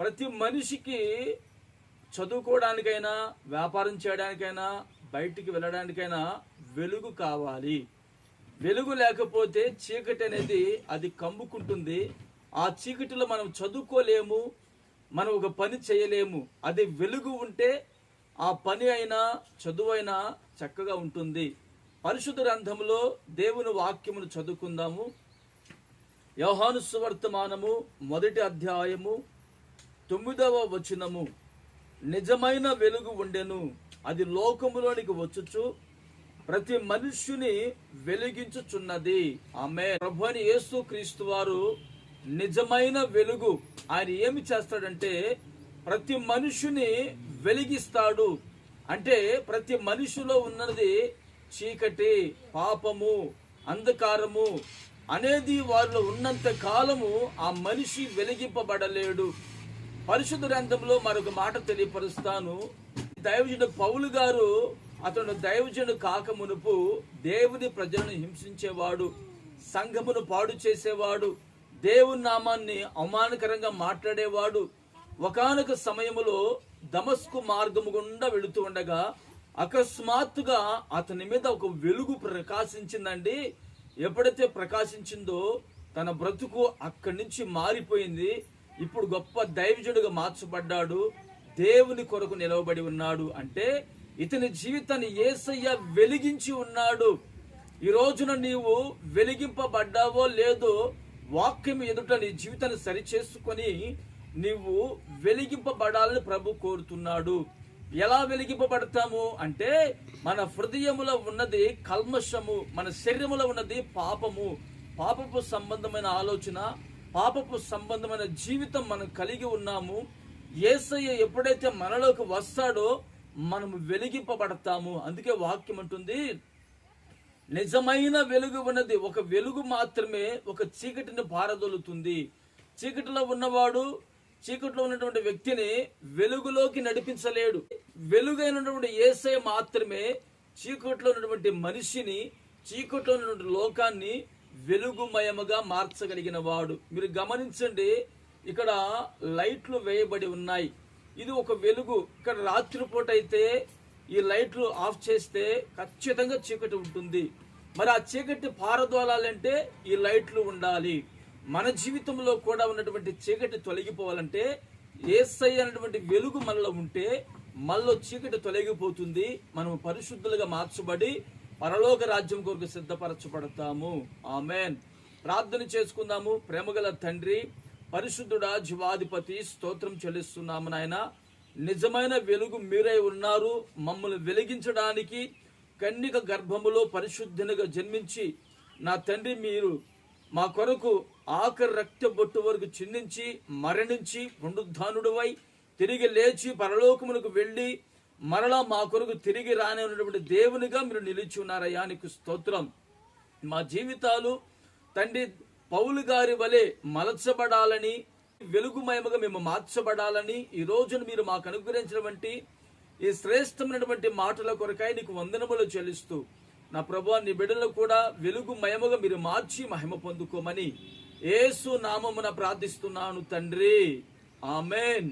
ప్రతి మనిషికి చదువుకోవడానికైనా వ్యాపారం చేయడానికైనా బయటికి వెళ్ళడానికైనా వెలుగు కావాలి. వెలుగు లేకపోతే చీకటి అనేది అది కమ్ముకుంటుంది. ఆ చీకటిలో మనం చదువుకోలేము మనం ఒక పని చేయలేము. అది వెలుగు ఉంటే ఆ పని అయినా చదువు అయినా చక్కగా ఉంటుంది. పరిశుద్ధ గ్రంథంలో దేవుని వాక్యమును చదువుకుందాము. యోహాను సువర్తమానము మొదటి అధ్యాయము తొమ్మిదవ వచనము. నిజమైన వెలుగు ఉండెను. అది లోకములోనికి వచ్చుచు ప్రతి మనుష్యుని వెలిగించుచున్నది. ఆమె ప్రభు అని యేసు క్రీస్తు వారు నిజమైన వెలుగు. ఆయన ఏమి చేస్తాడంటే ప్రతి మనుషుని వెలిగిస్తాడు. అంటే ప్రతి మనిషిలో ఉన్నది చీకటి పాపము అంధకారము అనేది వారిలో ఉన్నంత కాలము ఆ మనిషి వెలిగింపబడలేడు. పరిశుద్ధ గ్రంథంలో మరొక మాట తెలియపరుస్తాను. దైవజుడు పౌలు గారు అతను దైవజుడు కాక మునుపు దేవుని ప్రజలను హింసించేవాడు సంఘమును పాడు చేసేవాడు దేవుని నామాన్ని అవమానకరంగా మాట్లాడేవాడు. ఒకానొక సమయంలో దమస్కు మార్గము గుండా వెళుతూ ఉండగా అకస్మాత్తుగా అతని మీద ఒక వెలుగు ప్రకాశించిందండి. ఎప్పుడైతే ప్రకాశించిందో తన బ్రతుకు అక్కడి నుంచి మారిపోయింది. ఇప్పుడు గొప్ప దైవజుడుగా మార్చబడ్డాడు. దేవుని కొరకు నిలవబడి ఉన్నాడు అంటే ఇతని జీవితాన్ని ఏసయ్య వెలిగించి ఉన్నాడు. ఈ రోజున నీవు వెలిగింపబడ్డావో లేదో వాక్యం ఎదుట నీ జీవితాన్ని సరిచేసుకొని నీవు వెలిగింపబడాలని ప్రభు కోరుతున్నాడు. ఎలా వెలిగింపబడతాము అంటే మన హృదయములో ఉన్నది కల్మషము మన శరీరములో ఉన్నది పాపము. పాపపు సంబంధమైన ఆలోచన పాపపు సంబంధమైన జీవితం మనం కలిగి ఉన్నాము. ఏసయ్య ఎప్పుడైతే మనలోకి వస్తాడో మనము వెలిగింపబడతాము. అందుకే వాక్యం అంటుంది నిజమైన వెలుగు ఉన్నది. ఒక వెలుగు మాత్రమే ఒక చీకటిని పారదొలుతుంది. చీకటిలో ఉన్నవాడు చీకటిలో ఉన్నటువంటి వ్యక్తిని వెలుగులోకి నడిపించలేడు. వెలుగైనటువంటి ఏసై మాత్రమే చీకటిలో ఉన్నటువంటి మనిషిని చీకట్లో ఉన్నటువంటి లోకాన్ని వెలుగుమయముగా మార్చగలిగిన వాడు. మీరు గమనించండి ఇక్కడ లైట్లు వేయబడి ఉన్నాయి. ఇది ఒక వెలుగు. ఇక్కడ రాత్రిపూట అయితే ఈ లైట్లు ఆఫ్ చేస్తే ఖచ్చితంగా చీకటి ఉంటుంది. మరి ఆ చీకటి పారదోలాలంటే ఈ లైట్లు ఉండాలి. మన జీవితంలో కూడా ఉన్నటువంటి చీకటి తొలగిపోవాలంటే ఏసై అనేటువంటి వెలుగు మనలో ఉంటే మనలో చీకటి తొలగిపోతుంది. మనం పరిశుద్ధులుగా మార్చబడి పరలోక రాజ్యం కొరకు సిద్ధపరచబడతాము. ఆమెన్. ప్రార్థన చేసుకుందాము. ప్రేమగల తండ్రి పరిశుద్ధుడా జీవాధిపతి స్తోత్రం చెల్లిస్తున్నాము నాయన. నిజమైన వెలుగు మీరై ఉన్నారు. మమ్మల్ని వెలిగించడానికి కన్నిక గర్భములో పరిశుద్ధునిగా జన్మించి నా తండ్రి మీరు మా కొరకు ఆఖరి రక్త బొట్టు వరకు చిందించి మరణించి పునరుద్ధానుడువై తిరిగి లేచి పరలోకమునకు వెళ్ళి మరలా మా కొరకు తిరిగి రాని ఉన్నటువంటి దేవునిగా మీరు నిలిచి ఉన్నారయ్యా నీకు స్తోత్రం. మా జీవితాలు తండ్రి పౌలు గారి వలె మలచబడాలని వెలుగుమయముగా మేము మార్చబడాలని ఈ రోజును మీరు మాకు అనుగ్రహించినటువంటి ఈ శ్రేష్టమైనటువంటి మాటల కొరకై నీకు వందనములు చెల్లిస్తూ నా ప్రభు నీ బిడ్డలు కూడా వెలుగుమయముగా మీరు మార్చి మహిమ పొందుకోమని ఏసు నామమున ప్రార్థిస్తున్నాను తండ్రి. ఆమెన్.